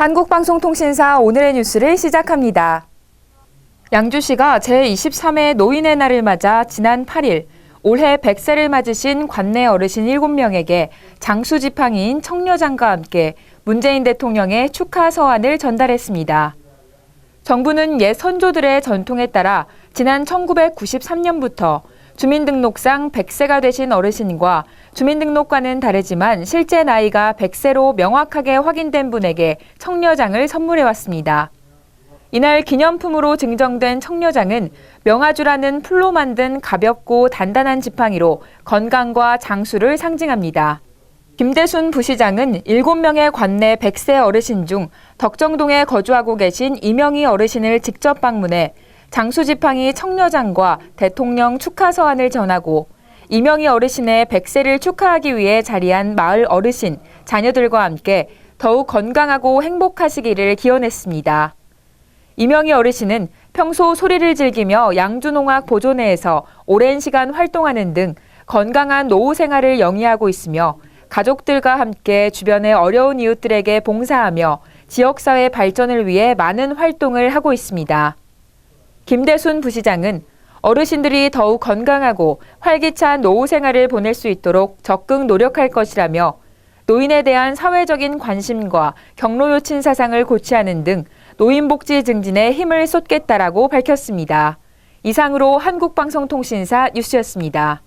한국방송통신사 오늘의 뉴스를 시작합니다. 양주시가 제23회 노인의 날을 맞아 지난 8일 올해 100세를 맞으신 관내 어르신 7명에게 장수 지팡이인 청려장과 함께 문재인 대통령의 축하 서한을 전달했습니다. 정부는 옛 선조들의 전통에 따라 지난 1993년부터 주민등록상 100세가 되신 어르신과 주민등록과는 다르지만 실제 나이가 100세로 명확하게 확인된 분에게 청려장을 선물해 왔습니다. 이날 기념품으로 증정된 청려장은 명아주라는 풀로 만든 가볍고 단단한 지팡이로 건강과 장수를 상징합니다. 김대순 부시장은 7명의 관내 100세 어르신 중 덕정동에 거주하고 계신 이명희 어르신을 직접 방문해 장수지팡이 청려장과 대통령 축하 서한을 전하고 이명희 어르신의 100세를 축하하기 위해 자리한 마을 어르신, 자녀들과 함께 더욱 건강하고 행복하시기를 기원했습니다. 이명희 어르신은 평소 소리를 즐기며 양주농악 보존회에서 오랜 시간 활동하는 등 건강한 노후 생활을 영위하고 있으며 가족들과 함께 주변의 어려운 이웃들에게 봉사하며 지역사회 발전을 위해 많은 활동을 하고 있습니다. 김대순 부시장은 어르신들이 더욱 건강하고 활기찬 노후 생활을 보낼 수 있도록 적극 노력할 것이라며 노인에 대한 사회적인 관심과 경로 요친 사상을 고취하는 등 노인복지 증진에 힘을 쏟겠다라고 밝혔습니다. 이상으로 한국방송통신사 뉴스였습니다.